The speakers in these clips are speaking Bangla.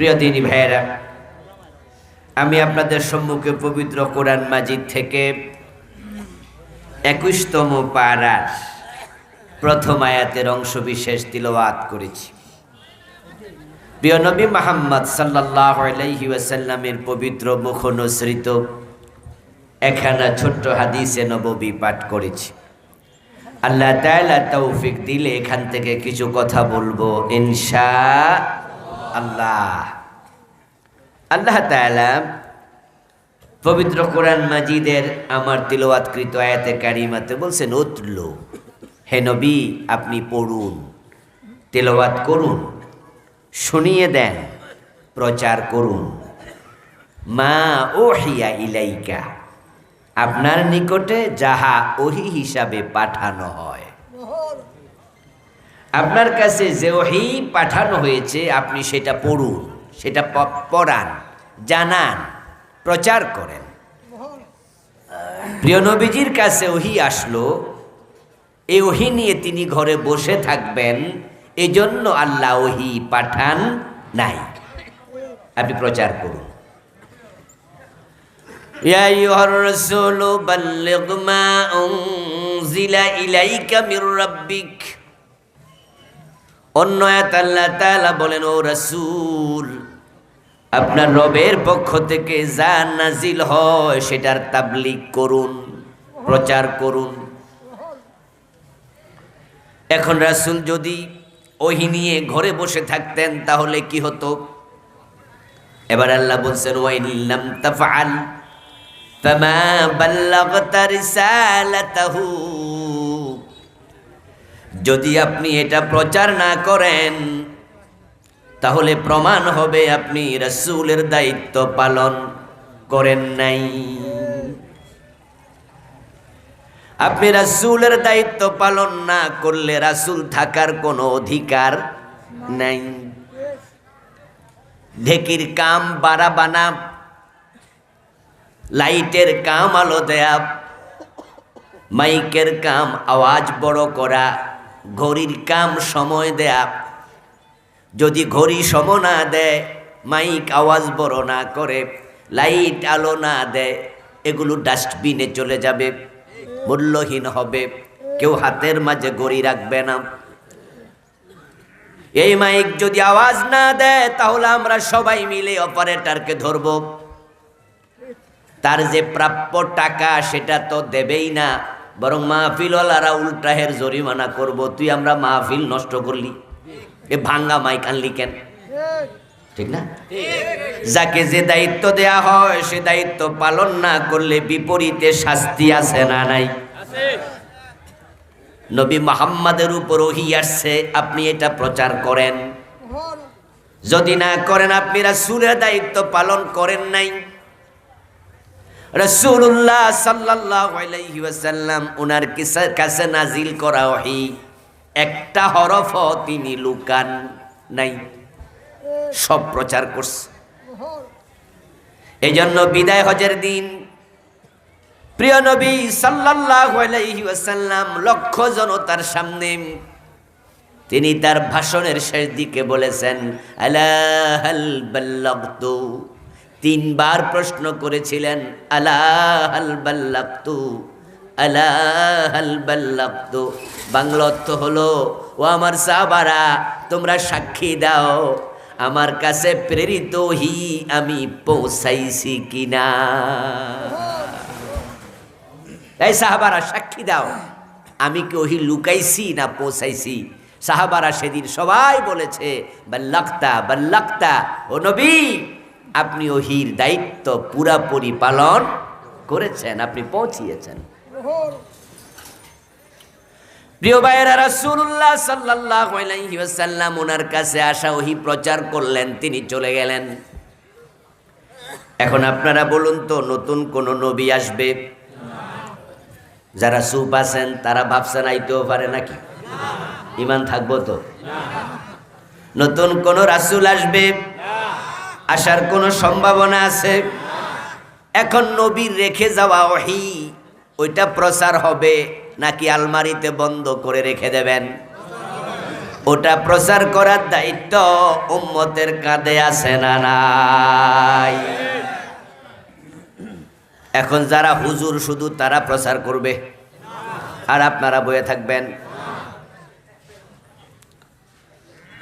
প্রিয় দিনী ভাইয়েরা, আমি আপনাদের সম্মুখে পবিত্র কোরআন মাজিদ থেকে একুশতম পাড়ার প্রথম আয়াতের অংশ বিশেষ তিলওয়াত করেছি। প্রিয় নবী মাহমদ সাল্লাহ আলাইহি ওয়াসাল্লামের পবিত্র মুখ নসৃত একখানা ছোট্ট হাদিসে নববী পাঠ করেছি। আল্লাহ তাআলা তৌফিক দিলে এখান থেকে কিছু কথা বলব, ইনশা আল্লাহ। আল্লাহ পবিত্র কোরআন মাজিদের আমার তিলওয়াতকৃত আয়াতে কারিমাতে বলছেন, উতলু, হে নবী, আপনি পড়ুন, তেলাওয়াত করুন, শুনিয়ে দেন, প্রচার করুন। মা ওহিয়া ইলাইকা, আপনার নিকটে যাহা ওহি হিসাবে পাঠানো হয়। আপনার কাছে যে ওহি পাঠানো হয়েছে আপনি সেটা পড়ুন সেটা প- পড়ান জানান প্রচার করেন প্রিয় নবীজির কাছে ওহি আসলো এই ওহি নিয়ে তিনি ঘরে বসে থাকবেন এজন্য আল্লাহ ওহি পাঠান নাই আপনি প্রচার করুন يا أيها الرسول بلغ ما أنزل إليك من ربك অন্য আল্লাহ বলেন, ও রাসূল, আপনার রবের পক্ষ থেকে যা নাজিল হয় সেটার তাবলিগ করুন, প্রচার করুন। এখন রাসূল যদি ওহি নিয়ে ঘরে বসে থাকতেন, তাহলে কি হতো? এবার আল্লাহ বলছেন ওয়াইল্লাম তাফআল, ফামা বাল্লাগতা রিসালাতাহু। যদি আপনি এটা প্রচার না করেন, তাহলে প্রমাণ হবে আপনি রাসূলের দায়িত্ব পালন করেন নাই। আপনি রাসূলের দায়িত্ব পালন না করলে রাসুল থাকার কোনো অধিকার নাই। ঢেকির কাম, বাড়া বানা, লাইটের কাম, আলো দেয়া, মাইকের কাম, আওয়াজ বড় করা ঘড়ির কাম সময় দেয়া। যদি ঘড়ি সম না দেয়, মাইক আওয়াজ বড় না করে, লাইট আলো না দেয়, এগুলো ডাস্টবিনে চলে যাবে, মূল্যহীন হবে, কেউ হাতের মাঝে ঘড়ি রাখবে না। এই মাইক যদি আওয়াজ না দেয়, তাহলে আমরা সবাই মিলে অপারেটরকে ধরব। তার যে প্রাপ্য টাকা, সেটা তো দেবেই না। বরং মাহফিল মাহফিলওয়ালারা উল্টাহের জরিমানা করব, তুই আমরা মাহফিল নষ্ট করলি। এ ভাঙ্গা মাইক আনলি কেন? ঠিক না? যাকে যে দায়িত্ব দেয়া হয়, সে দায়িত্ব পালন না করলে বিপরীতে শাস্তি আছে না নাই? নবী মোহাম্মদের উপর ওহি আসছে, আপনি এটা প্রচার করেন। যদি না করেন, আপনি রাসূলের দায়িত্ব পালন করেন নাই। আলাইহি ওয়াসাল্লাম ওনার কাছে নাজিল করা ওহি। একটা হরফ তিনি লুকান নাই। সব প্রচার করছে। এই জন্য বিদায় হজের দিন। প্রিয় নবী ওয়াসাল্লাম লক্ষ জনতার সামনে তিনি তার ভাষণের শেষ দিকে বলেছেন, আলা হাল বাল্লাগতু? তিনবার প্রশ্ন করেছিলেন, আলা হাল বাল্লাগতু? আলা হাল বাল্লাগতু। বাংলা হলো, ও আমার সাহাবারা, তোমরা সাক্ষী দাও, আমার কাছে প্রেরিত হি, আমি পৌঁছাইছি কিনা? এই সাহাবারা, সাক্ষী দাও, আমি কি ওহি লুকাইছি না পৌঁছাইছি? সাহাবারা সেদিন সবাই বলেছে বাল্লাক্তা বাল্লাক্তা ও নবী আপনি ওহির দায়িত্ব পুরাপুরি পালন করেছেন আপনি পৌঁছিয়েছেন। প্রিয় ভাইয়েরা রাসূলুল্লাহ সাল্লাল্লাহু আলাইহি ওয়াসাল্লাম ওনার কাছে আসা ওহি প্রচার করলেন তিনি চলে গেলেন। এখন আপনারা বলুন তো নতুন কোন নবী আসবে? যারা সুপ আছেন তারা ভাবছেন আইতেও পারে নাকি? ইমান থাকব তো? নতুন কোন রাসূল আসবে? আসার কোনো সম্ভাবনা আছে? এখন নবীর রেখে যাওয়া ওহি, ওইটা প্রচার হবে নাকি আলমারিতে বন্ধ করে রেখে দেবেন? ওটা প্রচার করার দায়িত্ব উম্মতের কাঁধে আছে না নাই? এখন যারা হুজুর শুধু তারা প্রচার করবে। আর আপনারা বয়ে থাকবেন।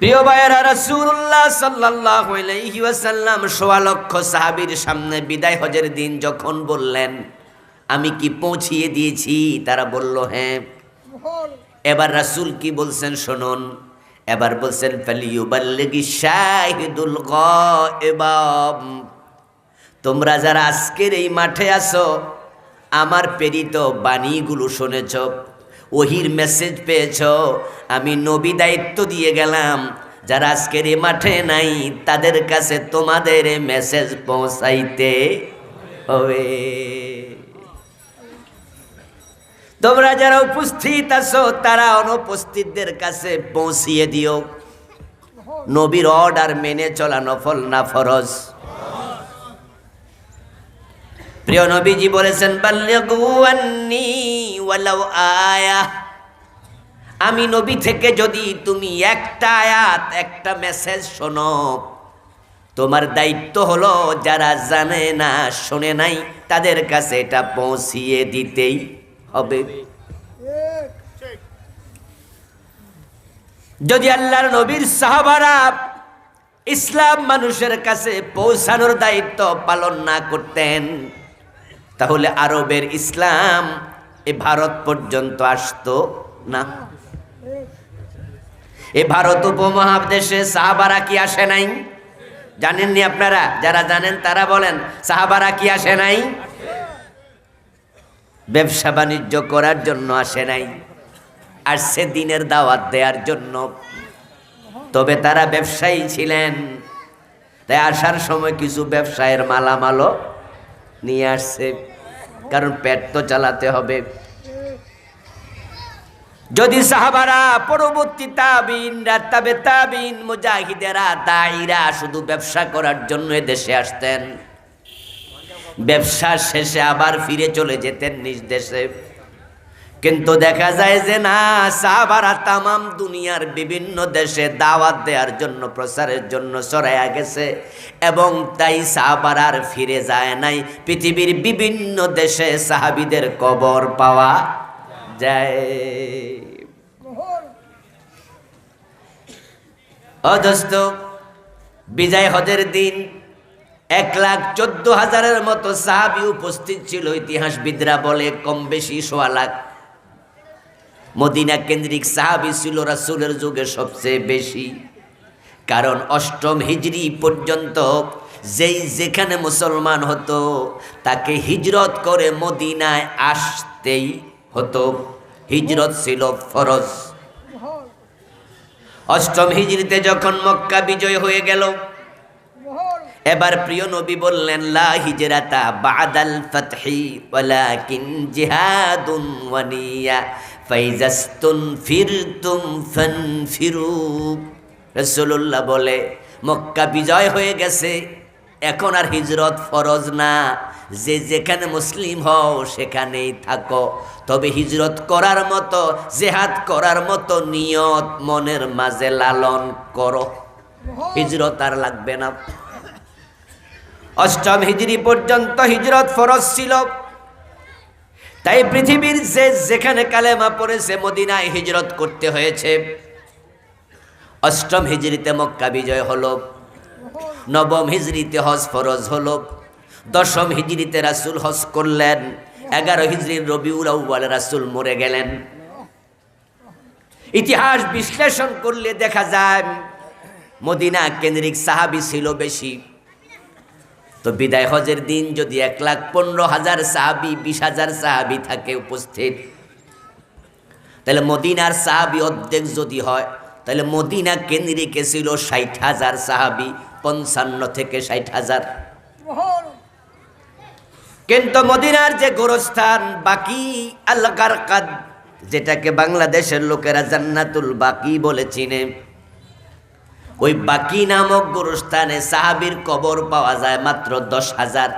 প্রিয় ভাইয়েরা, রাসূলুল্লাহ সাল্লাল্লাহু আলাইহি ওয়াসাল্লাম সোয়া লক্ষ সাহাবীর সামনে বিদায় হজের দিন যখন বললেন, আমি কি পৌঁছিয়ে দিয়েছি? তারা বলল হ্যাঁ। এবার রাসূল কি বলছেন শুনুন। এবার বলছেন, ফালিয়ুবাল্লিগি শাহিদুল গায়বাম। তোমরা যারা আজকের এই মাঠে আসো আমার প্রেরিত বাণীগুলো শুনেছ। ওহির মেসেজ পেয়েছ? আমি নবী দায়িত্ব দিয়ে গেলাম। যারা আজকের মাঠে নাই, তাদের কাছে তোমাদের মেসেজ পৌঁছাইতে হবে। তোমরা যারা উপস্থিত আছো, তারা অনুপস্থিতদের কাছে পৌঁছিয়ে দিও। নবীর অর্ডার মেনে চলা নফল না ফরজ। প্রিয় নবীজি বলেছেন আয়া। আমি নবী থেকে যদি তুমি একটা আয়াত, একটা মেসেজ শোনো, তোমার দায়িত্ব হলো যারা জানে না, শোনে নাই, তাদের কাছে এটা পৌঁছিয়ে দিতেই হবে। যদি আল্লাহর নবীর সাহাবারা ইসলাম মানুষের কাছে পৌঁছানোর দায়িত্ব পালন না করতেন তাহলে আরবের ইসলাম এ ভারত পর্যন্ত আসতো না? এ ভারত উপমহাদেশে সাহাবারা কি আসে নাই? জানেননি আপনারা? যারা জানেন তারা বলেন, সাহাবারা কি আসে নাই? ব্যবসা বাণিজ্য করার জন্য আসে নাই। আসছে দিনের দাওয়াত দেওয়ার জন্য। তবে তারা ব্যবসায়ী ছিলেন। তাই আসার সময় কিছু ব্যবসায়ের মালামালও নিয়ে আসছে। কারণ পেট তো চালাতে হবে। যদি সাহাবারা পরবর্তী তাবিনরা, তাবে তাবিন, মুজাহিদেরা, দায়ীরা শুধু ব্যবসা করার জন্য দেশে আসতেন। ব্যবসা শেষে আবার ফিরে চলে যেতেন নিজ দেশে। কিন্তু দেখা যায় যে না সাহাবারা তামাম দুনিয়ার বিভিন্ন দেশে দাওয়াত দেওয়ার জন্য, প্রচারের জন্য সরাইয়া গেছে। এবং তাই সাহাবার আর ফিরে যায় নাই। পৃথিবীর বিভিন্ন দেশে সাহাবিদের কবর পাওয়া যায়। অধস্ত বিজয় হজের দিন এক লাখ চোদ্দ হাজারের মতো সাহাবি উপস্থিত ছিল। ইতিহাসবিদরা বলে, কম বেশি সোয়া লাখ মদিনা কেন্দ্রিক সাহাবি ছিল রাসুলের যুগে সবচেয়ে বেশি। কারণ অষ্টম হিজরি পর্যন্ত যেই যেখানে মুসলমান হতো, তাকে হিজরত করে মদিনায় আসতেই হতো। হিজরত ছিল ফরজ। অষ্টম হিজরিতে যখন মক্কা বিজয় হয়ে গেল, এবার প্রিয় নবী বললেন, লা হিজরাতা বাদাল ফাতহি, ওয়ালাকিন জিহাদুন ওয়ানিয়া। ফিরতুম ফানফিরু। রাসূলুল্লাহ বলে, মক্কা বিজয় হয়ে গেছে, এখন আর হিজরত ফরজ না। যে যেখানে মুসলিম হও সেখানেই থাকো। তবে হিজরত করার মতো, জেহাদ করার মতো নিয়ত মনের মাঝে লালন করো। হিজরত আর লাগবে না। অষ্টম হিজরি পর্যন্ত হিজরত ফরজ ছিল। তাই পৃথিবীর যে যেখানে কালেমা পড়েছে, মদিনায় হিজরত করতে হয়েছে। অষ্টম হিজরিতে মক্কা বিজয় হলো, নবম হিজরিতে হজ ফরজ হলো, দশম হিজরিতে রাসুল হজ করলেন, এগারো হিজরির রবিউল আউ্বাল রাসুল মরে গেলেন। ইতিহাস বিশ্লেষণ করলে দেখা যায়, মদিনা কেন্দ্রিক সাহাবি ছিল বেশি। তো বিদায় হজের দিন যদি এক লাখ পনেরো হাজার সাহাবি, বিশ হাজার সাহাবি থাকে উপস্থিত, তাহলে মদিনার সাহাবি অর্ধেক যদি হয়, তাহলে মদিনা কেন্দ্রিকে ছিল? ষাট হাজার সাহাবি, পঞ্চান্ন থেকে ষাট হাজার। কিন্তু মদিনার যে গোরস্থান বাকি আল্লাহর কাদ যেটাকে বাংলাদেশের লোকেরা জান্নাতুল বাকি বলে চিনে ওই বাকি নামক গোরস্থানে সাহাবির কবর পাওয়া যায় মাত্র দশ হাজার।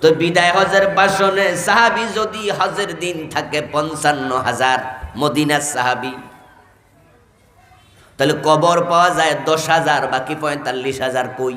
তো বিদায় হজের বাসনে সাহাবি যদি হজের দিন থাকে পঞ্চান্ন হাজার মদিনার সাহাবি। তাহলে কবর পাওয়া যায় দশ হাজার, বাকি পঁয়তাল্লিশ হাজার কই?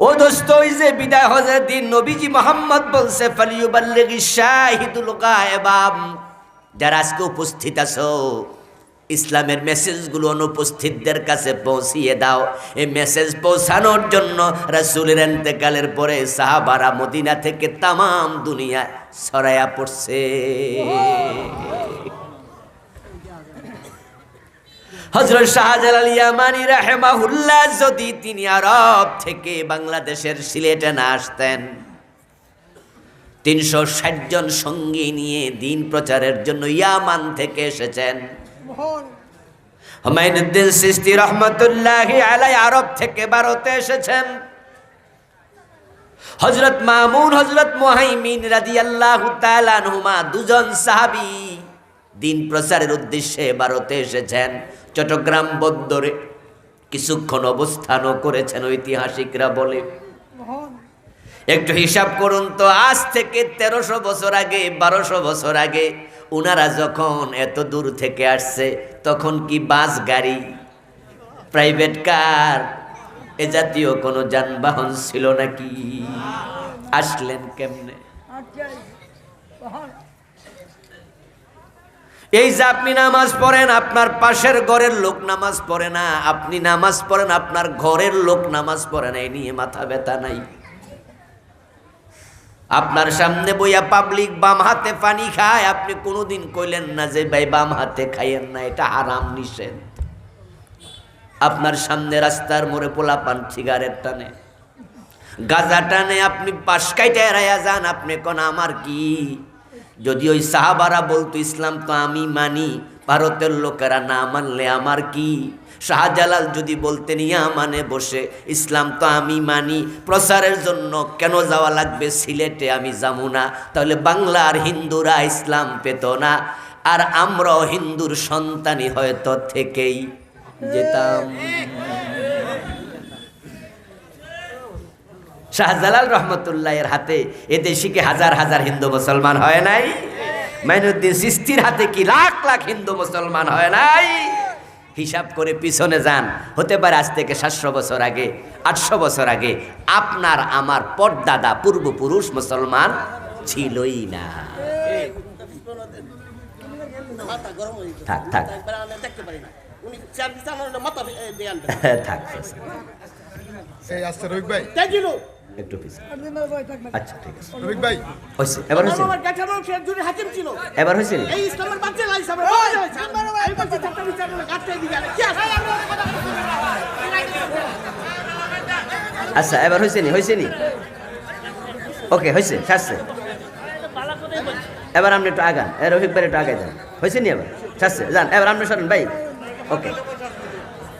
ও দোস্ত, ওই যে বিদায় হজের দিন নবীজি মোহাম্মদ বলছে ফালিউবাল্লিগি শাহিদুল গায়বাম যারা আজকে উপস্থিত আছো, ইসলামের মেসেজগুলো অনুপস্থিতদের কাছে পৌঁছিয়ে দাও। এই মেসেজ পৌঁছানোর জন্য রাসূলের এন্তেকালের পরে সাহাবারা মদিনা থেকে তামাম দুনিয়া ছড়ায়া পড়ছে। হজরত শাহজালাল ইয়ামানি রাহেমাহুল্লাহ যদি তিনি আরব থেকে বাংলাদেশের সিলেটে না আসতেন তিনশো ষাট জন সঙ্গী নিয়ে দিন প্রচারের জন্য ইয়ামান থেকে এসেছেন। হুমায়ুদ্দিন সিস্তি রহমতুল্লাহ আলাই আরব থেকে ভারতে এসেছেন। হজরত মামুন হজরত মোহাইমিন রাজি আল্লাহ তালানহুমা দুজন সাহাবি দিন প্রচারের উদ্দেশ্যে ভারতে এসেছেন। চট্টগ্রাম বন্দরে কিছুক্ষণ অবস্থানও করেছেন ঐতিহাসিকরা বলে। একটু হিসাব করুন তো, আজ থেকে তেরোশো বছর আগে, বারোশো বছর আগে উনারা যখন এত দূর থেকে আসছে, তখন কি বাস গাড়ি, প্রাইভেট কার, এ জাতীয় কোনো যানবাহন ছিল নাকি? আসলেন কেমনে? এই যে আপনি নামাজ পড়েন, আপনার পাশের ঘরের লোক নামাজ পড়ে না, আপনি নামাজ পড়েন, আপনার ঘরের লোক নামাজ পড়ে না এই নিয়ে মাথা ব্যথা নাই। আপনার সামনে বইয়া পাবলিক বাম হাতে পানি খায়, আপনি কোনোদিন কইলেন না যে ভাই বাম হাতে খাইয়েন না, এটা হারাম নিষেধ। আপনার সামনে রাস্তার মোড়ে পোলা পান সিগারেট টানে। গাজা টানে, আপনি পাশ কাইটা এড়াইয়া যান, আপনি কোন আমার কি? যদি ওই সাহাবারা বলতো, ইসলাম তো আমি মানি। ভারতের লোকেরা না মানলে আমার কি? শাহজালাল যদি বলতেন, ইয়া মানে বসে, ইসলাম তো আমি মানি, প্রচারের জন্য কেন যাওয়া লাগবে? সিলেটে আমি যাব না, তাহলে বাংলার হিন্দুরা ইসলাম পেত না, আর আমরাও হিন্দুর সন্তানই হয়তো থেকেই যেতাম। শাহজালাল রহমতুল্লাহ এর হাতে এ হাজার হাজার হিন্দু মুসলমান হয় নাই? মাইনুদ্দিন সিস্তির হাতে কি লাখ লাখ হিন্দু মুসলমান হয় নাই? হিসাব করে পিছনে যান। হতে পারে আজ থেকে সাতশো বছর আগে আটশো বছর আগে আপনার আমার পরদাদা পূর্বপুরুষ মুসলমান ছিলই না। থাক, থাক। থাক একটু আচ্ছা ঠিক আছে। রবিক ভাই। হয়েছে এবার আমার সে হাকিম ছিল? এই ইসলামের বাচ্চা বিচার করে গাছটাই। কি আছে? আচ্ছা এবার হয়েছে নি হয়েছে নি? ওকে হয়েছে শাসছে এবার আপনি একটু আগান। রফিক ভাই একটু আগে যান হয়েছে নি এবার? শাসছে যান এবার আপনি সরেন ভাই। ওকে।